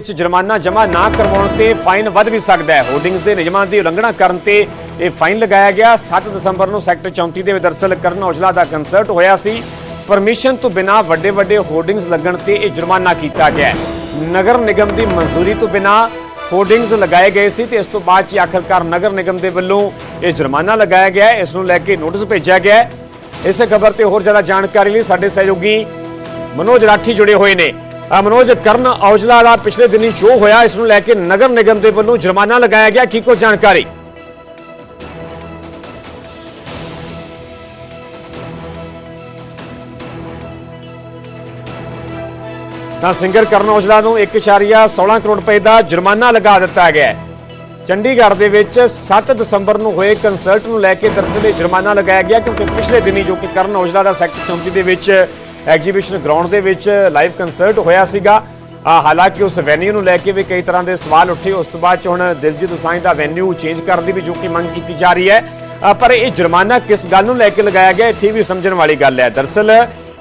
ਵਿੱਚ ਜੁਰਮਾਨਾ ਜਮ੍ਹਾਂ ਨਾ ਕਰਵਾਉਣ ਤੇ ਫਾਈਨ ਵੱਧ ਵੀ ਸਕਦਾ ਹੈ। ਹੋਰਡਿੰਗਸ ਦੇ ਨਿਯਮਾਂ ਦੀ ਉਲੰਘਣਾ ਕਰਨ ਤੇ ਇਹ ਫਾਈਨ ਲਗਾਇਆ ਗਿਆ। 7 ਦਸੰਬਰ ਨੂੰ ਸੈਕਟਰ 34 ਦੇ ਵਿੱਚ ਦਰਸਲ ਕਰਨ ਔਜਲਾ ਦਾ ਕੰਸਰਟ ਹੋਇਆ ਸੀ। ਪਰਮਿਸ਼ਨ ਤੋਂ ਬਿਨਾ ਵੱਡੇ ਵੱਡੇ ਹੋਰਡਿੰਗਸ ਲੱਗਣ ਤੇ ਇਹ ਜੁਰਮਾਨਾ ਕੀਤਾ ਗਿਆ ਨਗਰ ਨਿਗਮ ਦੀ ਮਨਜ਼ੂਰੀ ਤੋਂ ਬਿਨਾ ਹੋਰਡਿੰਗਸ ਲਗਾਏ ਗਏ ਸੀ ਤੇ ਇਸ ਤੋਂ ਬਾਅਦ ਚ ਆਖਰਕਾਰ ਨਗਰ ਨਿਗਮ ਦੇ ਵੱਲੋਂ ਇਹ ਜੁਰਮਾਨਾ ਲਗਾਇਆ ਗਿਆ ਇਸ ਨੂੰ ਲੈ ਕੇ ਨੋਟਿਸ ਭੇਜਿਆ ਗਿਆ ਇਸੇ ਖਬਰ ਤੇ ਹੋਰ ਜ਼ਿਆਦਾ ਜਾਣਕਾਰੀ ਲਈ ਸਾਡੇ ਸਹਿਯੋਗੀ ਮਨੋਜ ਰਾਠੀ ਜੁੜੇ ਹੋਏ ਨੇ। ਮਨੋਜ, ਕਰਨ ਔਜਲਾ ਦਾ ਪਿਛਲੇ ਦਿਨੀ ਸ਼ੋਅ ਹੋਇਆ, ਇਸ ਨੂੰ ਲੈ ਕੇ ਨਗਰ ਨਿਗਮ ਦੇ ਵੱਲੋਂ ਜੁਰਮਾਨਾ ਲਗਾਇਆ ਗਿਆ। ਕੀ ਕੋ ਜਾਣਕਾਰੀ? ਤਾਂ ਸਿੰਗਰ ਕਰਨ ਔਜਲਾ ਨੂੰ 1.16 ਕਰੋੜ ਰੁਪਏ ਦਾ ਜੁਰਮਾਨਾ ਲਗਾ ਦਿੱਤਾ ਗਿਆ ਚੰਡੀਗੜ੍ਹ ਦੇ ਵਿੱਚ 7 ਦਸੰਬਰ ਨੂੰ ਹੋਏ ਕੰਸਰਟ ਨੂੰ ਲੈ ਕੇ ਦਰਅਸਲ ਜੁਰਮਾਨਾ ਲਗਾਇਆ ਗਿਆ, ਕਿਉਂਕਿ ਪਿਛਲੇ ਦਿਨੀ ਜੋ ਕਿ ਕਰਨ ਔਜਲਾ ਦਾ ਸੈਕਟਰ 34 ਦੇ ਵਿੱਚ ਐਗਜ਼ੀਬਿਸ਼ਨ ਗਰਾਊਂਡ ਦੇ ਵਿੱਚ ਲਾਈਵ ਕੰਸਰਟ ਹੋਇਆ ਸੀਗਾ। ਹਾਲਾਂਕਿ ਉਸ ਵੈਨਿਊ ਨੂੰ ਲੈ ਕੇ ਵੀ ਕਈ ਤਰ੍ਹਾਂ ਦੇ ਸਵਾਲ ਉੱਠੇ। ਉਸ ਤੋਂ ਬਾਅਦ ਚ ਹੁਣ ਦਿਲਜੀਤ ਉਸਾਈ ਦਾ ਵੈਨਿਊ ਚੇਂਜ ਕਰਨ ਦੀ ਵੀ ਜੋ ਕਿ ਮੰਗ ਕੀਤੀ ਜਾ ਰਹੀ ਹੈ। ਪਰ ਇਹ ਜੁਰਮਾਨਾ ਕਿਸ ਗੱਲ ਨੂੰ ਲੈ ਕੇ ਲਗਾਇਆ ਗਿਆ, ਇੱਥੇ ਵੀ ਸਮਝਣ ਵਾਲੀ ਗੱਲ ਹੈ। ਦਰਅਸਲ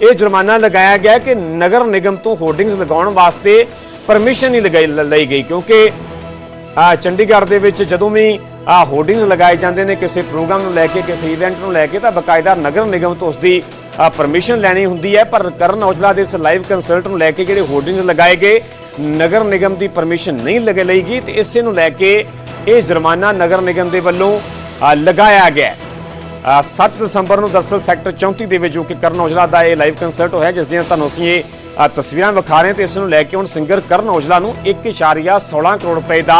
ਇਹ ਜੁਰਮਾਨਾ ਲਗਾਇਆ ਗਿਆ ਕਿ ਨਗਰ ਨਿਗਮ ਤੋਂ ਹੋਰਡਿੰਗਸ ਲਗਾਉਣ ਵਾਸਤੇ ਪਰਮਿਸ਼ਨ ਨਹੀਂ ਲਗਾਈ ਲਈ ਗਈ। ਕਿਉਂਕਿ ਚੰਡੀਗੜ੍ਹ ਦੇ ਵਿੱਚ ਜਦੋਂ ਵੀ ਆ ਹੋਰਡਿੰਗ ਲਗਾਏ ਜਾਂਦੇ ਨੇ, ਕਿਸੇ ਪ੍ਰੋਗਰਾਮ ਨੂੰ ਲੈ ਕੇ, ਕਿਸੇ ਇਵੈਂਟ ਨੂੰ ਲੈ ਕੇ, ਤਾਂ ਬਕਾਇਦਾ ਨਗਰ ਨਿਗਮ ਤੋਂ ਉਸ ਦੀ ਪਰਮਿਸ਼ਨ ਲੈਣੀ ਹੁੰਦੀ ਹੈ, ਪਰ ਕਰਨ ਔਜਲਾ ਦੇ ਇਸ ਲਾਈਵ ਕੰਸਰਟ ਨੂੰ ਲੈ ਕੇ ਜਿਹੜੇ ਹੋਰਡਿੰਗ ਲਗਾਏ ਗਏ, ਨਗਰ ਨਿਗਮ ਦੀ ਪਰਮਿਸ਼ਨ ਨਹੀਂ ਲਗੇ ਲਈ ਗਈ ਤੇ ਇਸੇ ਨੂੰ ਲੈ ਕੇ ਇਹ ਜੁਰਮਾਨਾ ਨਗਰ ਨਿਗਮ ਦੇ ਵੱਲੋਂ ਲਗਾਇਆ ਗਿਆ ਹੈ। 7 ਦਸੰਬਰ ਨੂੰ ਦਰਅਸਲ ਸੈਕਟਰ 34 ਦੇ ਵਿੱਚ ਜੋ ਕਿ ਕਰਨ ਔਜਲਾ ਦਾ ਇਹ ਲਾਈਵ ਕੰਸਰਟ ਹੋਇਆ, ਜਿਸ ਦੀਆਂ ਤੁਹਾਨੂੰ ਅਸੀਂ ਇਹ ਤਸਵੀਰਾਂ ਵਿਖਾ ਰਹੇ ਹਾਂ ਤੇ ਇਸ ਨੂੰ ਲੈ ਕੇ ਹੁਣ ਸਿੰਗਰ ਕਰਨ ਔਜਲਾ ਨੂੰ 1.16 ਕਰੋੜ ਰੁਪਏ ਦਾ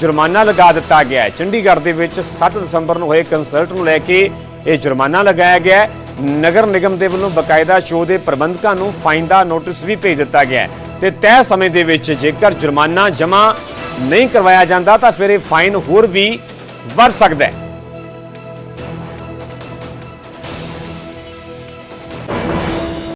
ਜੁਰਮਾਨਾ ਲਗਾ ਦਿੱਤਾ ਗਿਆ ਹੈ ਚੰਡੀਗੜ੍ਹ ਦੇ ਵਿੱਚ 7 ਦਸੰਬਰ ਨੂੰ ਹੋਏ ਕੰਸਰਟ ਨੂੰ ਲੈ ਕੇ ਇਹ ਜੁਰਮਾਨਾ ਲਗਾਇਆ ਗਿਆ ਹੈ ਨਗਰ ਨਿਗਮ ਦੇ ਵੱਲੋਂ ਬਕਾਇਦਾ ਸ਼ੋਅ ਦੇ ਪ੍ਰਬੰਧਕਾਂ ਨੂੰ ਫਾਈਨ ਦਾ ਨੋਟਿਸ ਵੀ ਭੇਜ ਦਿੱਤਾ ਗਿਆ ਹੈ ਤੇ ਤੈਅ ਸਮੇਂ ਦੇ ਵਿੱਚ ਜੇਕਰ ਜੁਰਮਾਨਾ ਜਮ੍ਹਾਂ ਨਹੀਂ ਕਰਵਾਇਆ ਜਾਂਦਾ ਤਾਂ ਫਿਰ ਇਹ ਫਾਈਨ ਹੋਰ ਵੀ ਵੱਧ ਸਕਦਾ ਹੈ।